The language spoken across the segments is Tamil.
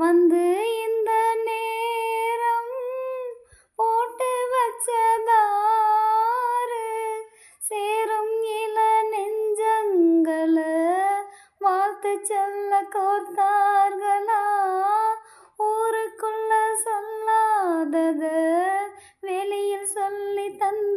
வந்து இந்த நேரம் போட்டு வச்சதாறு. சேரும் இள நெஞ்சங்களை வாழ்த்து செல்ல கோத்தார்களா ஊருக்குள்ள சொல்லாதத வெளியில் சொல்லி தந்த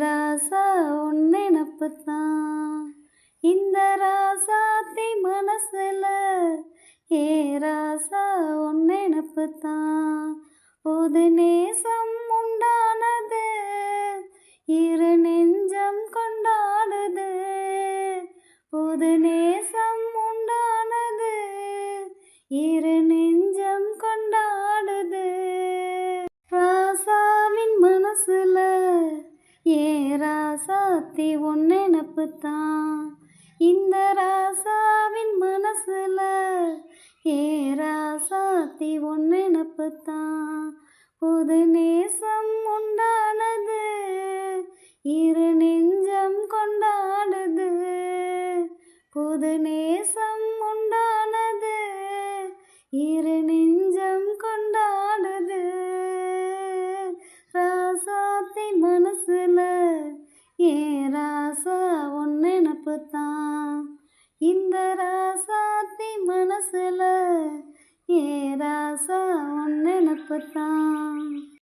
ராசா உன் நினப்பு தான் இந்த ராசாத்தி மனசுல ஏ ராசா உன் நினப்பு தான் புது நேசம் உண்டானது இரு நெஞ்சம் கொண்டாடுது. புது நேசம் ராசாத்தி உன் நினப்பு தான் இந்த ராசாவின் மனசுல ஏ ராசாத்தி உன் நினப்பு தான் புது நேசம் உண்டானது இரு நெஞ்சம் கொண்டாடுது. புது நேசம் உண்டானது இரு நெஞ்சம் நினப்பு தான் இந்த ராசாத்தி மனசுல ஏ ராசா உன் நினப்பு தான்